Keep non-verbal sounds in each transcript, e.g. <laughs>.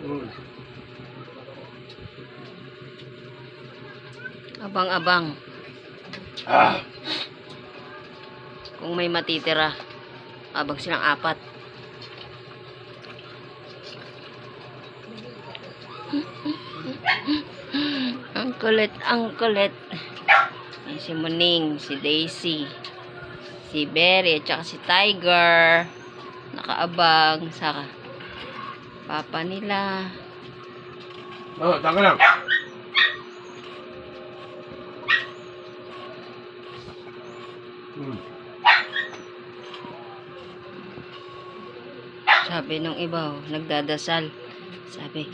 Mm. Abang-abang. Ah. Kung may matitira. Abang silang apat. ang kulit, ang kulit. Ay, si Muning, si Daisy, si Berry, at si Tiger. Nakaabang sa papa nila. Oh, taka lang. Mm. Sabi nung iba, oh, nagdadasal. Sabi,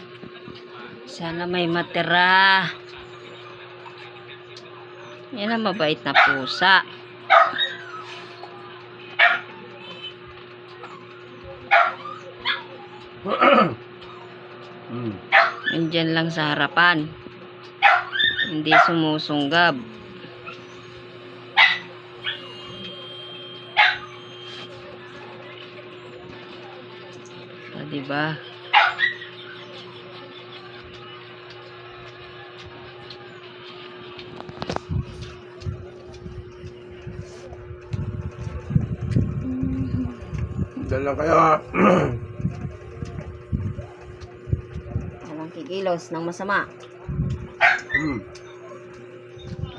sana may matira. Yan ang mabait na pusa. Mm. Nandyan lang sa harapan. Hindi sumusunggab. O, diba? Diyan lang <clears throat> kikilos ng masama. mm.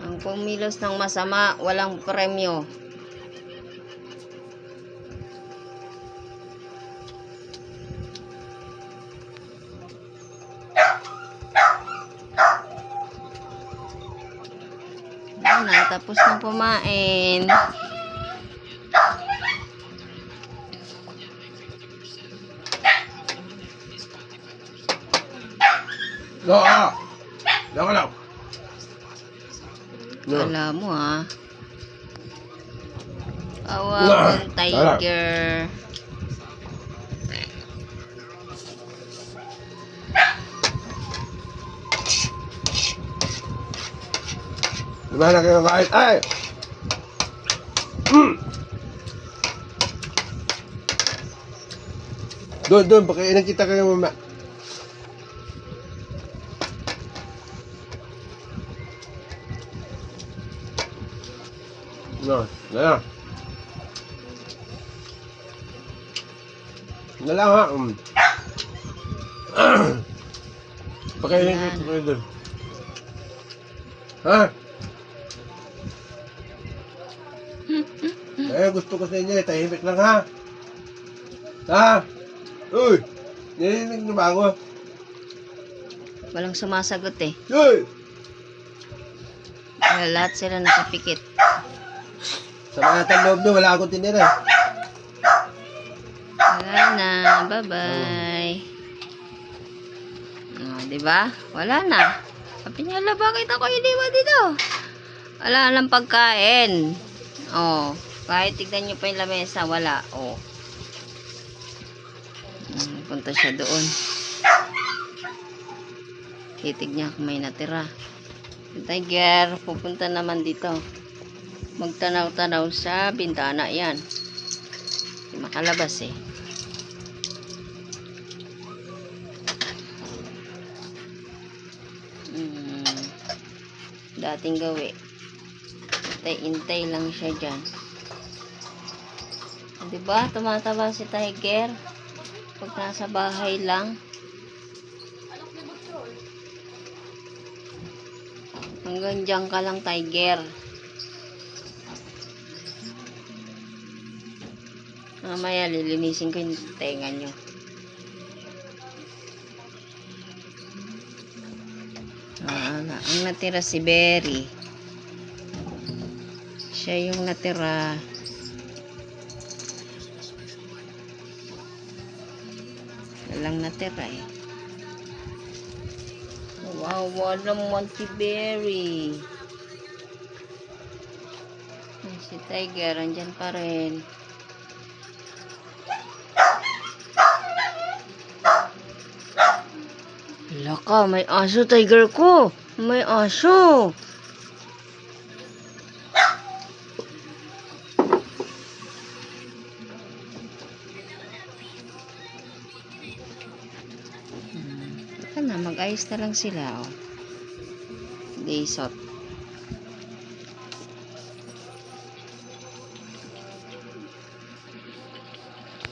Ang pumilos ng masama, walang premyo. Na, tapos na pumain. No, ah. Ka lang. No. Alam mo ha. Wala. Awawang tiger. Diba na kayo kahit? Ay! Mm. Doon, doon. Pagkainan kita kayo mama. No, na lang. Na lang ha. Um. Pagkainan Yan. kita kayo doon. Ha? <laughs> Eh, gusto ko sa inyo, eh, tahimik lang ha. Ha? Uy! Narinig niyo ba ako? Walang sumasagot eh. Uy! Kaya lahat sila nakapikit. Sa mga loob niyo, wala akong tinira. Wala na. Bye-bye. Oh, di ba? Wala na. Sabi niya, ala, bakit ako iniwan dito? Wala lang pagkain. Oh, kahit tignan niyo pa yung lamesa, wala. Oh. Hmm, punta siya doon. Titig niya kung may natira. Tiger, pupunta naman dito. Magtanaw-tanaw sa bintana yan. Hindi makalabas eh. Mm, dating gawi. Intay-intay lang siya dyan. Diba? Tumataba si Tiger. Pag nasa bahay lang. Hanggang dyan ka lang, Tiger. Mamaya, lilinisin ko yung tenga nyo. Ah, ang natira si Berry. Siya yung natira. Walang natira eh. Wow, naman si Berry. Si Tiger, andyan pa rin. Laka, may aso, Tiger ko. May aso. Hmm. Na, mag-ayos na lang sila, oh. Day shot.